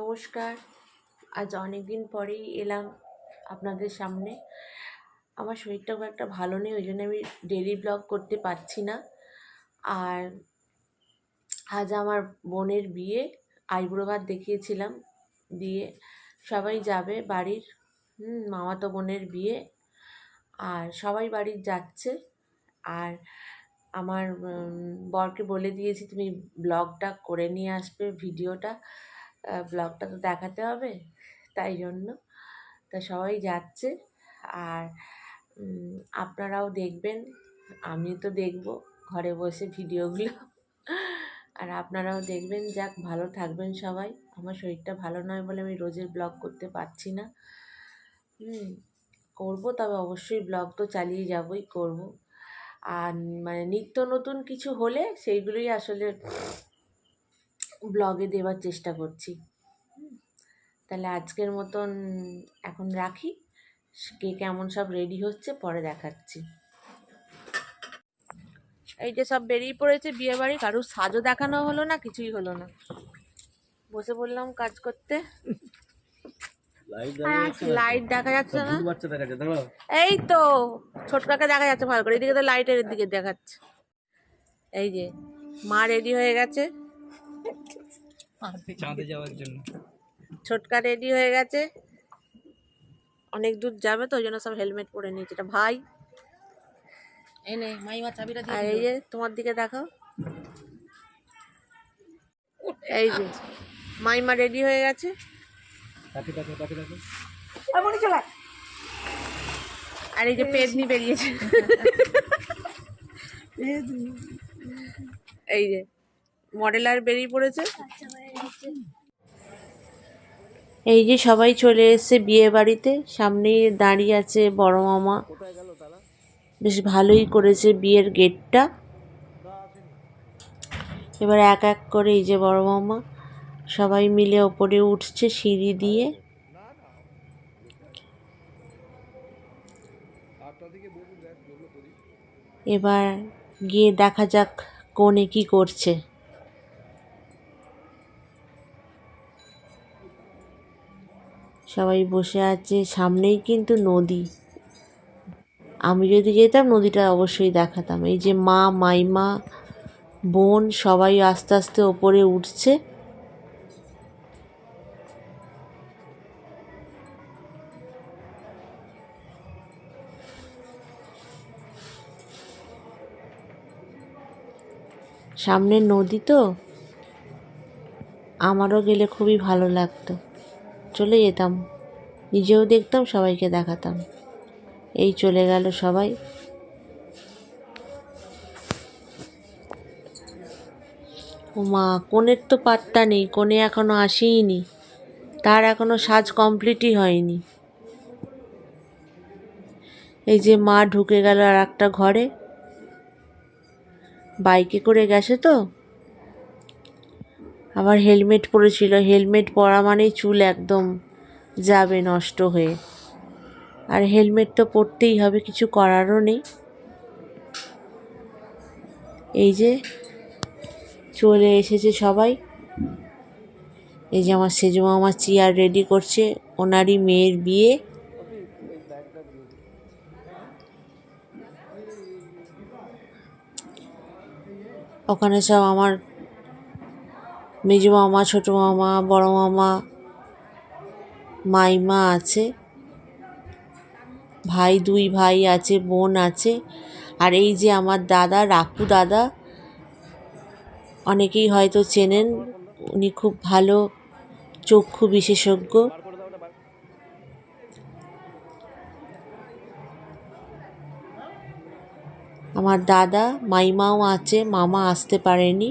নমস্কার। আজ অনেক দিন পরেই এলাম আপনাদের সামনে। আমার শরীরটা খুব একটা ভালো নেই, ওই জন্য আমি ডেলি ব্লগ করতে পারছি না। আর আজ আমার বোনের বিয়ে, আইবুড়ো ভাত দেখিয়েছিলাম, দিয়ে সবাই যাবে বাড়ির। হুম মামাতো বোনের বিয়ে, আর সবাই বাড়ির যাচ্ছে। আর আমার বরকে বলে দিয়েছি, তুমি ব্লগটা করে নিয়ে আসবে ভিডিওটা ব্লগটা তো দেখাতে হবে, তাই জন্য। তা সবাই যাচ্ছে, আর আপনারাও দেখবেন আমি তো দেখব, ঘরে বসে ভিডিওগুলো। আর আপনারাও দেখবেন, যাক, ভালো থাকবেন সবাই। আমার শরীরটা ভালো নয় বলে আমি রোজের ব্লগ করতে পারছি না। হুম, করব, তবে অবশ্যই ব্লগ তো চালিয়ে যাবই, করব। আর মানে নিত্য নতুন কিছু হলে সেইগুলোই আসলে ব্লগে দেওয়ার চেষ্টা করছি। তাহলে আজকের মতন এখন রাখি। কে কেমন সব রেডি হচ্ছে পরে দেখাচ্ছি। এই যে সব বেরিয়ে পড়েছে বিয়ে বাড়ি কারোর সাজও দেখানো হলো না কিছুই হলো না। বসে বললাম কাজ করতে। লাইট লাইট দেখা যাচ্ছে না? এই তো ছোটকাকে দেখা যাচ্ছে ভালো করে? এদিকে তো লাইটের দিকে দেখাচ্ছে। এই যে মা রেডি হয়ে গেছে। চাঁদে যাওয়ার জন্য। ছোটকা রেডি হয়ে গেছে। অনেক দূর যাবে তো ওই জন্য সব হেলমেট পরে নিয়েছে। এটা ভাই। এনে মাইমা চাবিটা এই যে তোমার দিকে দেখাও এই যে মাইমা রেডি হয়ে গেছে। আর এই যে পেদনি বেরিয়েছে। এই যে মডেলার বেরিয়ে পড়েছে। এই যে সবাই চলে এসেছে বিয়ে বাড়িতে। সামনেই দাঁড়িয়ে আছে বড় মামা। বেশ ভালোই করেছে বিয়ের গেটটা। এবার এক এক করে এই যে বড় মামা। সবাই মিলে ওপরে উঠছে সিঁড়ি দিয়ে। এবার গিয়ে দেখা যাক কোনে কি করছে। সবাই বসে আছে, সামনেই কিন্তু নদী। আমি যদি যেতাম, নদীটা অবশ্যই দেখাতাম। এই যে মা, মাইমা, বোন সবাই আস্তে আস্তে ওপরে উঠছে। সামনে নদী তো? আমারও গেলে খুবই ভালো লাগতো। চলে যেতাম। নিজেও দেখতাম, সবাইকে দেখাতাম। এই চলে গেল সবাই। ও মা কোণের তো পাত্তা নেই কোণে এখনও আসেইনি। তার এখনও সাজ কমপ্লিটই হয়নি। এই যে মা ঢুকে গেল আর একটা ঘরে। বাইকে করে গেছে তো? আবার হেলমেট পরেছিল। হেলমেট পরা মানেই চুল একদম যাবে নষ্ট হয়ে। আর হেলমেট তো পরতেই হবে, কিছু করারও নেই। এই যে চলে এসেছে সবাই। এই যে আমার সেজো মামা চেয়ার রেডি করছে, ওনারই মেয়ের বিয়ে। ওখানে সব আমার মেজো মামা, ছোটো মামা, বড় মামা, মাইমা আছে, ভাই, দুই ভাই আছে, বোন আছে। আর এই যে আমার দাদা রাকু দাদা, অনেকেই হয়তো চেনেন, উনি খুব ভালো চক্ষু বিশেষজ্ঞ। আমার দাদা, মাইমাও আছে, মামা আসতে পারেনি।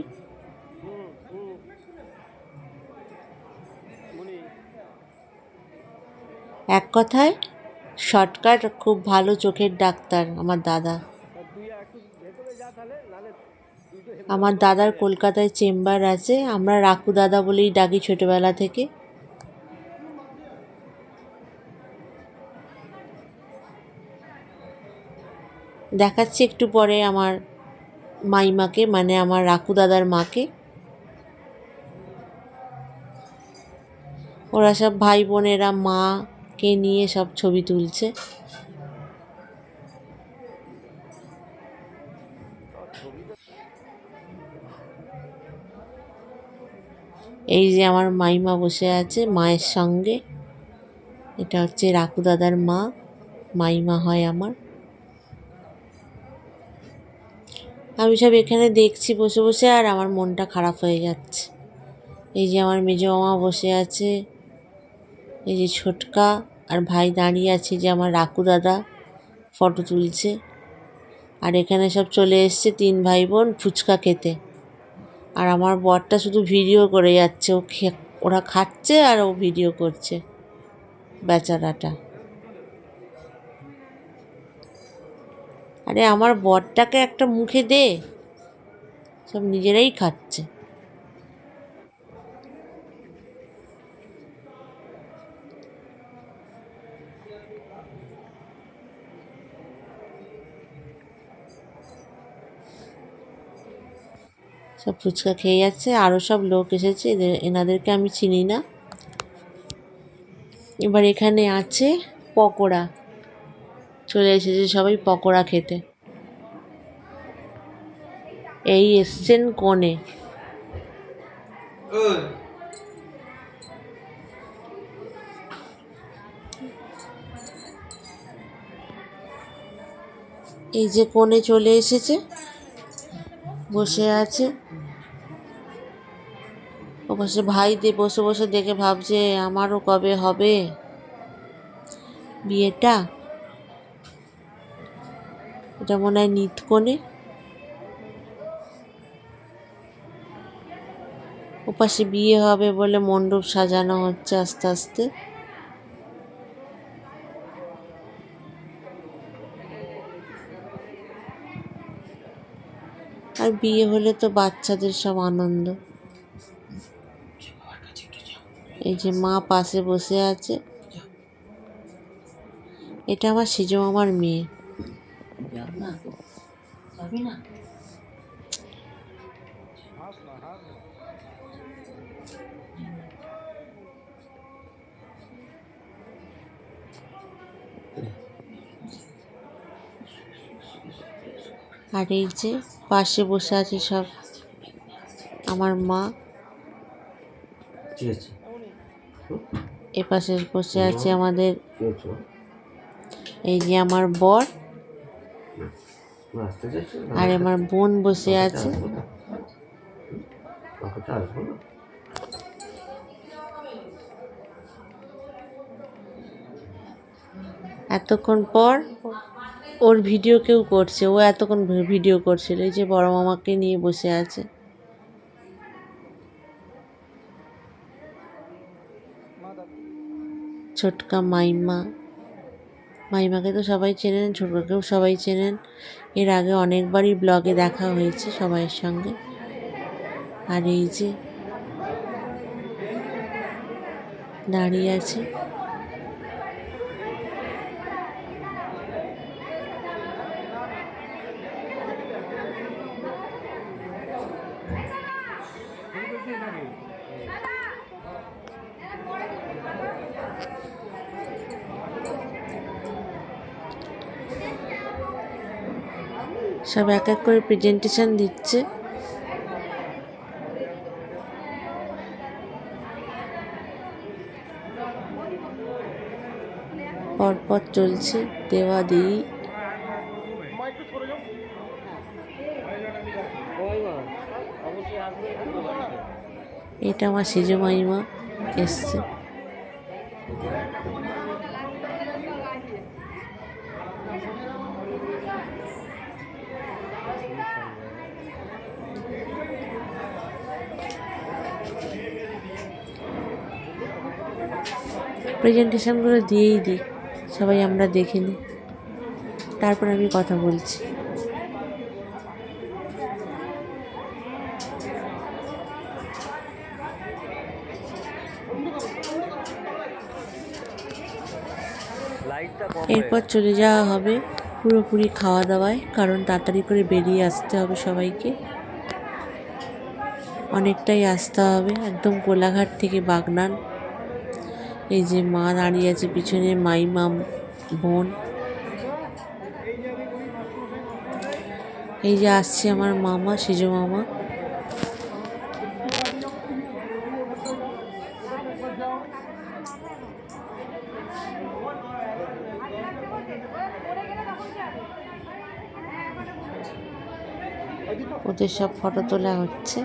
এক কথায়, শর্টকাট খুব ভালো চোখের ডাক্তার আমার দাদা। আমার দাদার কলকাতায় চেম্বার আছে, আমরা রাকু দাদা বলেই ডাকি ছোটবেলা থেকে। দেখাচ্ছি একটু পরে আমার মাইমাকে মানে আমার রাকু দাদার মাকে। ওরা সব ভাই বোনেরা মাকে নিয়ে সব ছবি তুলছে। এই যে আমার মাইমা বসে আছে মায়ের সঙ্গে। এটা হচ্ছে রাকু দাদার মা, মাইমা হয় আমার। আমি সব এখানে দেখছি বসে বসে আর আমার মনটা খারাপ হয়ে যাচ্ছে। এই যে আমার মেজো মামা বসে আছে। এই যে ছোটকা আর ভাই দাঁড়িয়ে আছে যে আমার রাকু দাদা ফটো তুলছে। আর এখানে সব চলে এসছে তিন ভাই বোন ফুচকা খেতে। আর আমার বরটা শুধু ভিডিও করে যাচ্ছে। ও ওরা খাচ্ছে আর ও ভিডিও করছে বেচারাটা। আরে আমার বরটাকে একটা মুখে দে। সব নিজেরাই খাচ্ছে। সব ফুচকা খেয়ে যাচ্ছে আরও সব লোক এসেছে, এদের, এনাদেরকে আমি চিনি না। এবার এখানে আছে পকোড়া। চলে এসেছে সবাই পকোড়া খেতে। এই এসছেন কোণে এই যে কোণে চলে এসেছে, বসে আছে। ও বসে ভাই দিয়ে বসে বসে দেখে ভাবছে, আমারও কবে হবে? বিয়েটা? এটা মনে হয় নিতকনে ওপাশে বিয়ে হবে বলে মণ্ডপ সাজানো হচ্ছে আস্তে আস্তে। আর বিয়ে হলে তো বাচ্চাদের সব আনন্দ। এই যে মা পাশে বসে আছে। এটা আমার সেজো আমার মেয়ে। আর এই যে পাশে বসে আছে সব আমার মা। ঠিক আছে। এ পাশে বসে আছে আমাদের এই যে আমার বর। আর আমার বোন বসে আছে। এতক্ষণ পর ওর ভিডিও কেউ করছে ও এতক্ষণ ভিডিও করছিল এই যে বড় মামাকে নিয়ে বসে আছে। ছোটকা মাইমা। মাইমাকে তো সবাই চেনেন, ছোটকাকেও সবাই চেনেন। এর আগে অনেকবারই ব্লগে দেখা হয়েছে সবাইয়ের সঙ্গে। আর এই যে দাঁড়িয়ে আছে। সব এক এক করে প্রেজেন্টেশন দিচ্ছে। পরপর চলছে, দেওয়া দিই। এটা আমার সেজো মাইমা এসছে। প্রেজেন্টেশনগুলো দিয়েই দিই, সবাই আমরা দেখে নিই। তারপর আমি কথা বলছি। এরপর চলে যাওয়া হবে পুরোপুরি খাওয়া দাওয়ায় কারণ তাড়াতাড়ি করে বেরিয়ে আসতে হবে সবাইকে। অনেকটাই আসতে হবে, একদম কোলাঘাট থেকে বাগনান। এই যে মা দাঁড়িয়ে আছে পিছনে, মাইমা বোন। এই যে আসছে আমার মামা, সেজ মামা। ওদের সব ফটো তোলা হচ্ছে।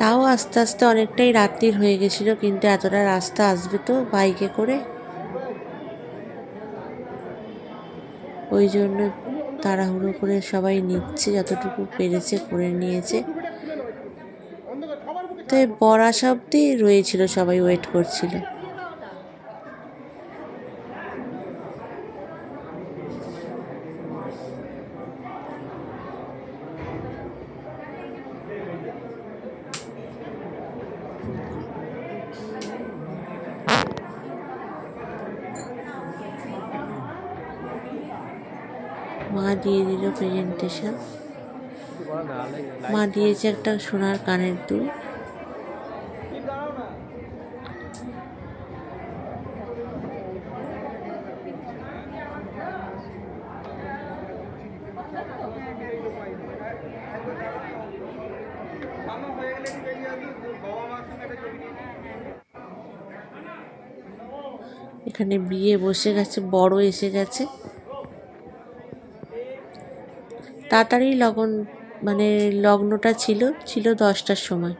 তাও আস্তে আস্তে অনেকটাই রাত্রির হয়ে গেছিল, কিন্তু এতটা রাস্তা আসবে তো বাইকে করে। ওই জন্য তাড়াহুড়ো করে সবাই নিচ্ছে, যতটুকু পেরেছে করে নিয়েছে। তাই বর আসা অব্দি রয়েছিল, সবাই ওয়েট করছিল। মা দিয়ে দিল প্রেজেন্টেশন মা দিয়েছে একটা সোনার কানের দুল। এখানে বিয়ে বসে গেছে, বড় এসে গেছে। তাড়াতাড়ি লগন মানে লগ্নটা ছিল ছিল দশটার সময়।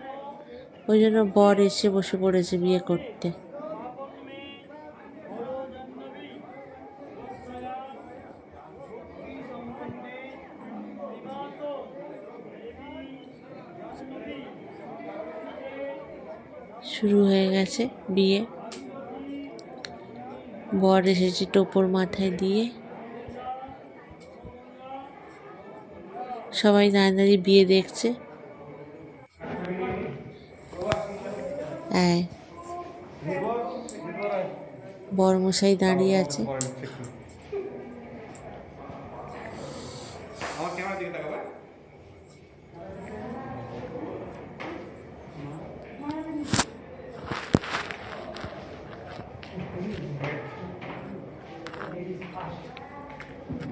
ওই জন্য বর এসে বসে পড়েছে বিয়ে করতে। শুরু হয়ে গেছে বিয়ে। বর এসেছে টোপর মাথায় দিয়ে। সবাই দাঁড়িয়ে দাঁড়িয়ে বিয়ে দেখছে। হ্যাঁ বরমশাই দাঁড়িয়ে আছে।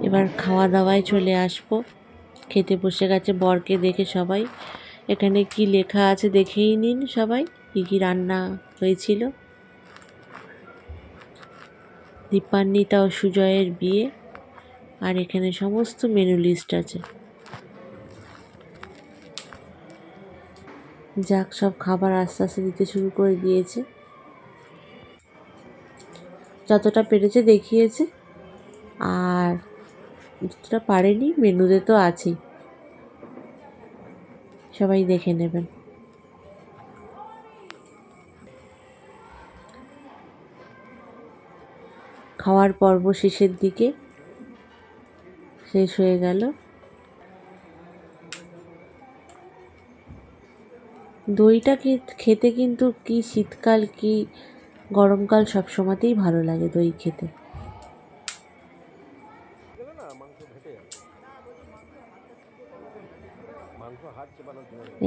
এবার খাওয়া দাওয়ায় চলে আসব। খেতে বসে গেছে বরকে দেখে সবাই। এখানে কি লেখা আছে দেখেই নিন সবাই, কী কী রান্না হয়েছিল। দীপান্বিতা ও সুজয়ের বিয়ে, আর এখানে সমস্ত মেনু লিস্ট আছে। যাক, সব খাবার আস্তে আস্তে দিতে শুরু করে দিয়েছে। যতটা পেরেছে দেখিয়েছে। আর যতটা পারেনি, মেনুতে তো আছেই। সবাই দেখে নেবেন। খাওয়ার পর্ব শেষের দিকে শেষ হয়ে গেল। দইটা খেতে কিন্তু কি শীতকাল, কি গরমকাল সব সময়তেই ভালো লাগে দই খেতে।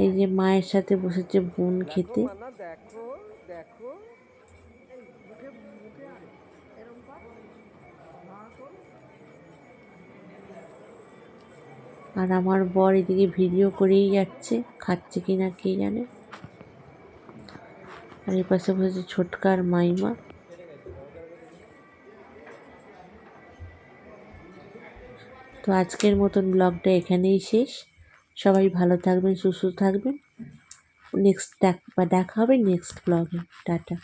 এই যে মায়ের সাথে বসেছে বোন খেতে। আর আমার বর এদিকে ভিডিও করেই যাচ্ছে খাচ্ছে কি না কে জানে। আর এর পাশে বসেছে ছোটকার মাইমা। তো আজকের মতন ব্লগটা এখানেই শেষ। সবাই ভালো থাকবেন সুস্থ থাকবেন। নেক্সট দেখ বা দেখা হবে নেক্সট ব্লগে টাটা।